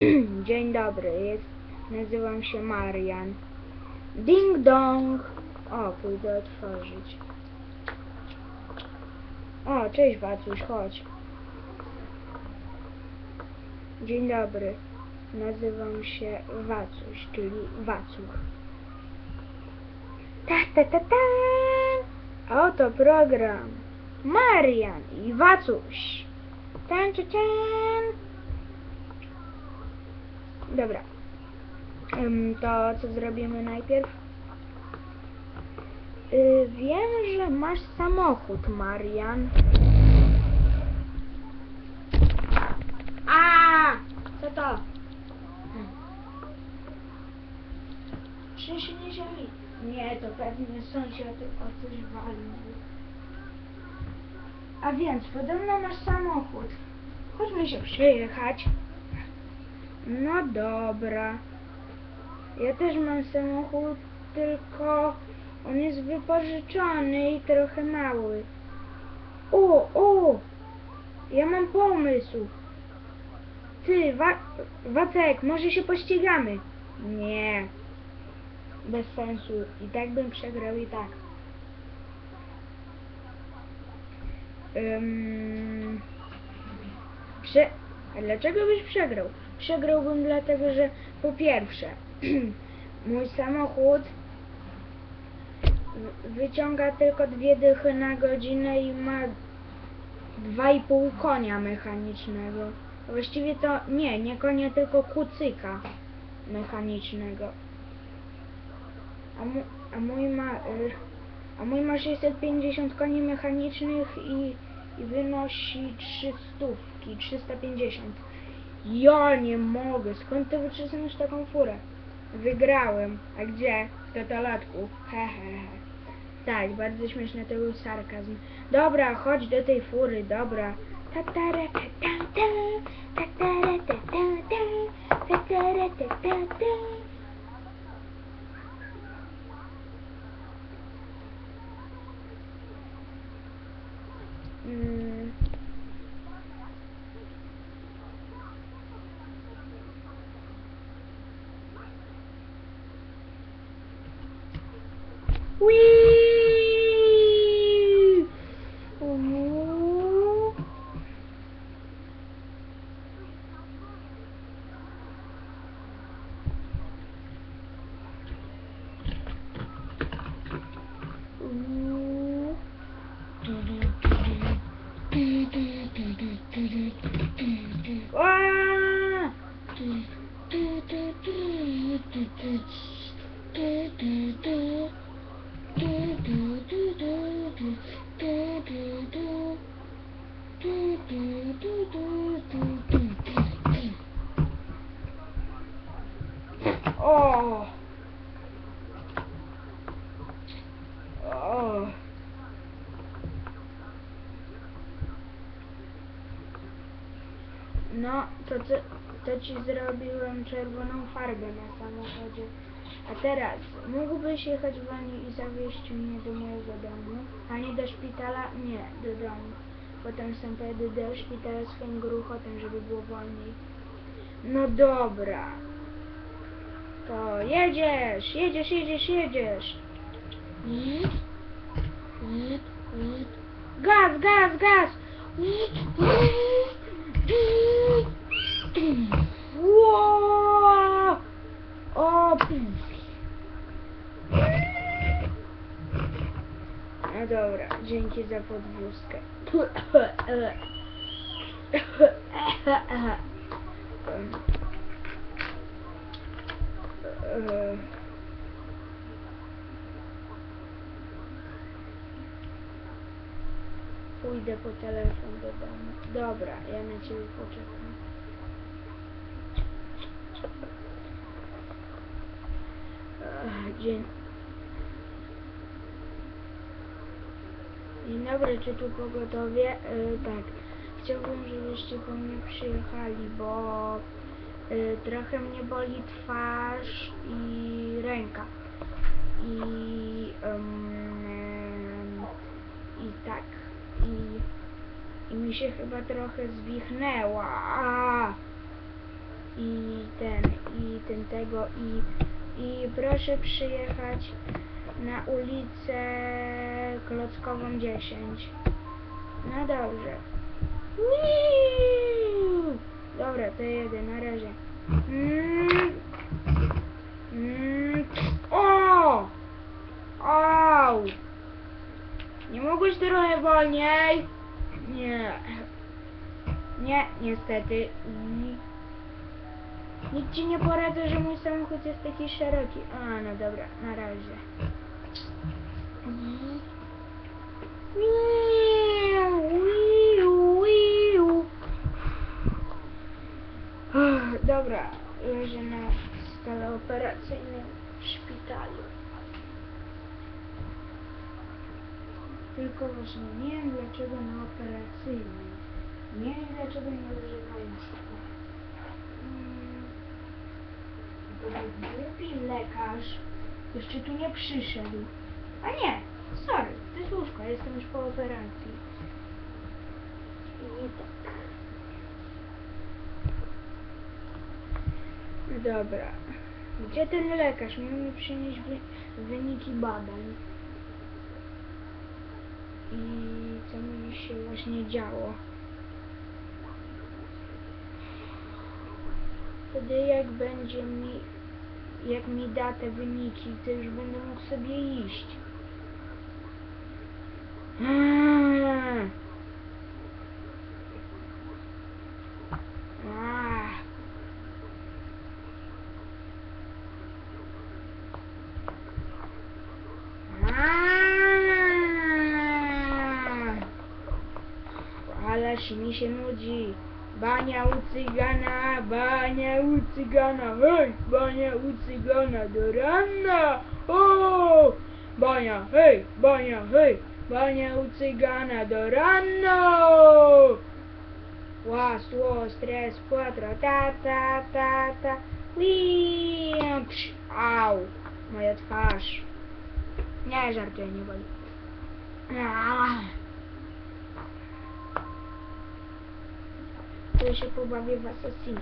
Dzień dobry, jest, nazywam się Marian. Ding dong. O, pójdę otworzyć. O, cześć Wacuś, chodź. Dzień dobry, nazywam się Wacuś, czyli Wacuch. Ta ta ta ta. Oto program. Marian i Wacuś. Tan, tan. Dobra. To co zrobimy najpierw? Y, wiem, że masz samochód, Marian. A! Co to? Hm. Trzęsienie ziemi. Nie, to pewnie sąsiad o coś walnął. A więc, podobno masz samochód. Chodźmy się przejechać. No dobra. Ja też mam samochód, tylko on jest wypożyczony i trochę mały. O, o! Ja mam pomysł. Ty, Wa Wacek, może się pościgamy? Nie. Bez sensu. I tak bym przegrał i tak. Ym... Prze... A dlaczego byś przegrał? Przegrałbym dlatego, że po pierwsze, mój samochód wyciąga tylko dwie dychy na godzinę i ma 2,5 konia mechanicznego. Właściwie to nie, nie konia, tylko kucyka mechanicznego. A, a mój ma y, a mój ma 650 koni mechanicznych i, i wynosi 300, 350. Ja nie mogę, skąd ty wytrzymujesz taką furę? Wygrałem. A gdzie? W tatalatku. He, he, he. Tak, bardzo śmieszny to był sarkazm. Dobra, chodź do tej fury, dobra. Tatara, ta, ta, Whee! To, to, to ci zrobiłem czerwoną farbę na samochodzie. A teraz, mógłbyś jechać wolniej i zawieźć mnie do mojego domu? A nie do szpitala? Nie, do domu. Potem sam pojedę do szpitala swoim gruchotem, żeby było wolniej. No dobra. To jedziesz, jedziesz, jedziesz, jedziesz. Gaz, gaz, gaz! Ło! O! No dobra, dzięki za podwózkę. Pójdę po telefon do domu. Dobra, ja na ciebie poczekam. Dzień. Dzień dobry, czy tu pogotowie? Yy, tak. Chciałbym, żebyście po mnie przyjechali, bo yy, trochę mnie boli twarz i ręka. I, ym, i tak. I, I mi się chyba trochę zwichnęła. A! I tego i, i proszę przyjechać na ulicę Klockową 10. No dobrze. Dobra, to jedę, na razie. Mm. Mm. O! Au! Nie mogłeś trochę wolniej? Nie. Nie, niestety. Nikt ci nie poradza, że mój samochód jest taki szeroki. A, no dobra, na razie. Dobra, leżę na stole operacyjnym w szpitalu. Tylko właśnie nie wiem dlaczego na operacyjnym. Nie wiem dlaczego nie używają. Mm. To był głupi lekarz jeszcze tu nie przyszedł. A nie, sorry, to jest łóżko, jestem już po operacji. Tak. Dobra. Gdzie ten lekarz? Miał mi przynieść wy wyniki badań. I co mi się właśnie działo. Wtedy jak będzie mi, jak mi da te wyniki, to już będę mógł sobie iść. Mm. Ah. Ah. Ależ mi się nudzi. Bania u cygana, bania u cygana, hej, bania u cygana do rana, o! Bania, hej, bania, hej, Banha u cigana dorano. um dois três quatro ta, ta, ta, ta. Limpsh. Au. Moja twarz. Nie, żartuję, nie vai Deixa eu provar viva assassina.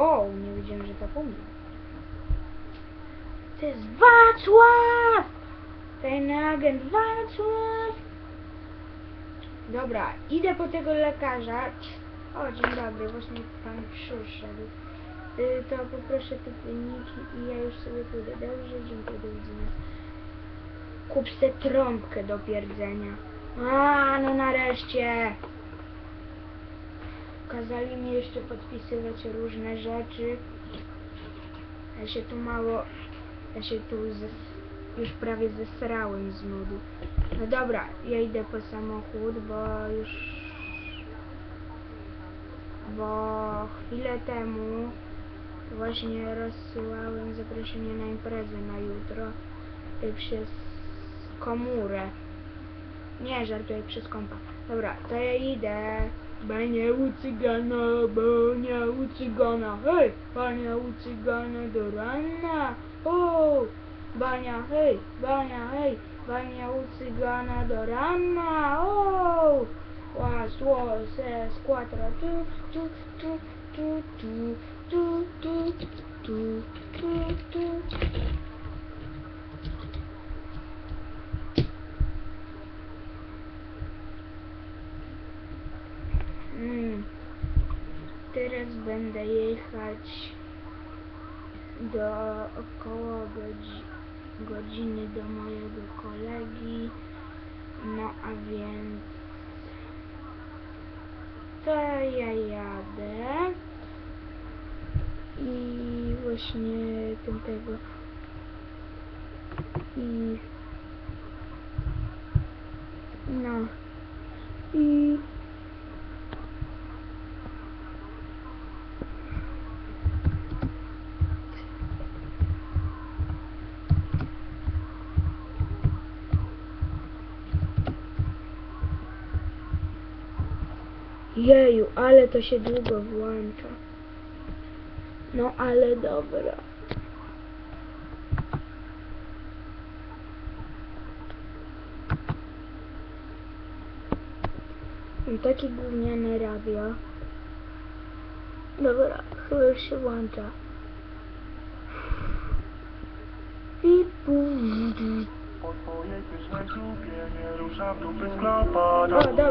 Wow, nie wiedziałem, że tak umiem. To jest Wacław! Ten agent Wacław! Dobra, idę po tego lekarza. O, dzień dobry, właśnie pan przyszedł. Y, To poproszę te wyniki i ja już sobie pójdę. Dobrze, dziękuję, do widzenia. Kup se trąbkę do pierdzenia. A, no nareszcie! Kazali mi jeszcze podpisywać różne rzeczy. Ja się tu mało... Ja się tu już prawie zesrałem z nudu. No dobra, ja idę po samochód, bo już... Bo chwilę temu właśnie rozsyłałem zaproszenie na imprezę na jutro przez komórę. Nie, żartuję, przez kompa. Dobra, to ja idę. Bania u cygana, bania u cygana, hej! Bania u cygana do rana, o! Bania, hej, bania, hej! Bania u cygana do rana, o! Las, los, es, cuatro, tu, tu, tu, tu, tu, tu, tu, tu, tu, tu. Mm. Teraz będę do około godzi, godziny do mojego kolegi. No a więc to ja jadę. I właśnie tamtego. I no. I Jeju, ale to się długo włącza. No ale dobra. Mam taki gówniany radio. Dobra, chyba już się włącza. I bum. Po twojej pysznej zupie nie ruszam dupy z klopa, O, ta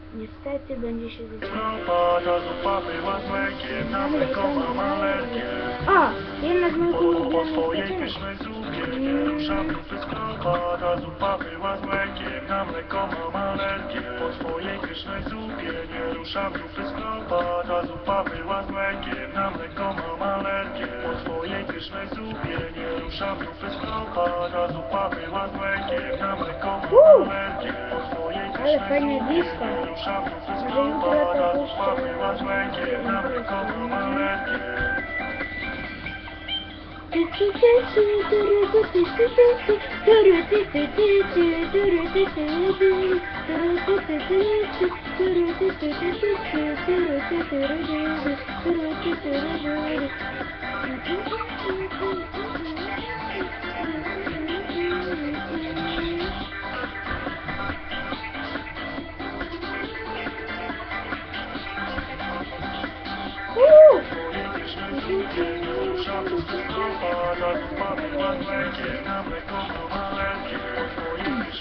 Niestety będzie się zacięło. Klopa, ta zupa była z mlekiem, na mleko mam alergię. O, jednak mój nie ruszam z klopa, ta zupa była z mlekiem, na mleko mam alergię. Po twojej pysznej zupie nie ruszam z zupa była z mlekiem, na mleko mam alergię. Po twojej pysznej zupie nie ruszam dupy z klopa,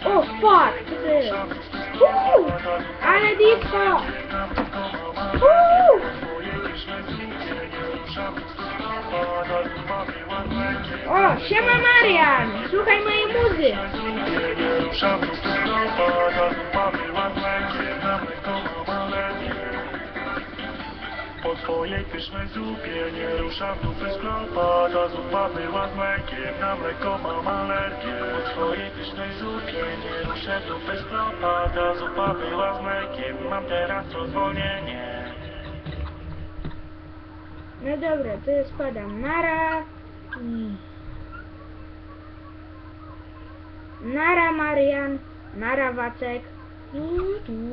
O, fuck! Jest? Uuu! Ale disco! Uuu! O, siema Marian! Słuchaj mojej muzy! Po twojej pysznej zupie nie ruszam dupy z klopa Ta zupa była z mlekiem, na mleko mam alergię Po twojej pysznej zupie nie ruszę dupy z klopa Ta zupa była z mlekiem, mam teraz rozwolnienie No dobra, to ja spadam. Nara. Mm. Nara Marian. Nara Wacek.